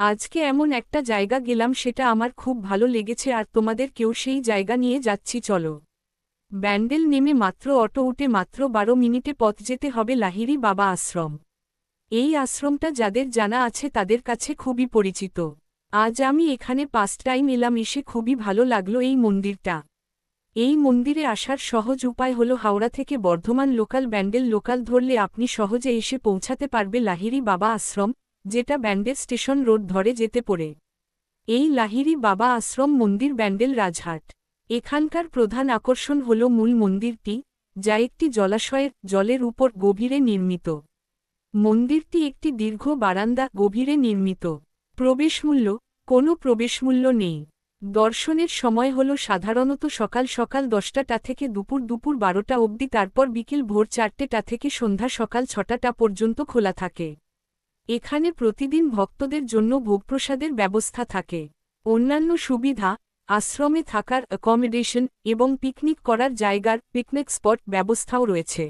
আজকে এমন একটা জায়গা গেলাম সেটা আমার খুব ভালো লেগেছে আর তোমাদের কেউ সেই জায়গা নিয়ে যাচ্ছি, চলো। ব্যান্ডেল নেমে মাত্র অটো উঠে মাত্র বারো মিনিটে পথ যেতে হবে লাহিরি বাবা আশ্রম। এই আশ্রমটা যাদের জানা আছে তাদের কাছে খুবই পরিচিত। আজ আমি এখানে পাঁচ টাইম এলাম, এসে খুবই ভালো লাগল এই মন্দিরটা। এই মন্দিরে আসার সহজ উপায় হল হাওড়া থেকে বর্ধমান লোকাল ব্যান্ডেল লোকাল ধরলে আপনি সহজে এসে পৌঁছাতে পারবে লাহিরি বাবা আশ্রম। যেটা ব্যান্ডেল স্টেশন রোড ধরে যেতে পড়ে। এই লাহিরি বাবা আশ্রম মন্দির ব্যান্ডেল রাজহাট। এখানকার প্রধান আকর্ষণ হল মূল মন্দিরটি, যা একটি জলাশয়ের জলের উপর গভীরে নির্মিত। মন্দিরটি একটি দীর্ঘ বারান্দা গভীরে নির্মিত। প্রবেশমূল্য কোনো প্রবেশমূল্য নেই। দর্শনের সময় হল সাধারণত সকাল সকাল দশটাটা থেকে দুপুর দুপুর বারোটা অবধি, তারপর বিকেল ভোর চারটেটা থেকে সন্ধ্যা সকাল ছটাটা পর্যন্ত খোলা থাকে। এখানে প্রতিদিন ভক্তদের জন্য ভোগপ্রসাদের ব্যবস্থা থাকে। অন্যান্য সুবিধা, আশ্রমে থাকার অ্যাকমোডেশন এবং পিকনিক করার জায়গার পিকনিক স্পট ব্যবস্থাও রয়েছে।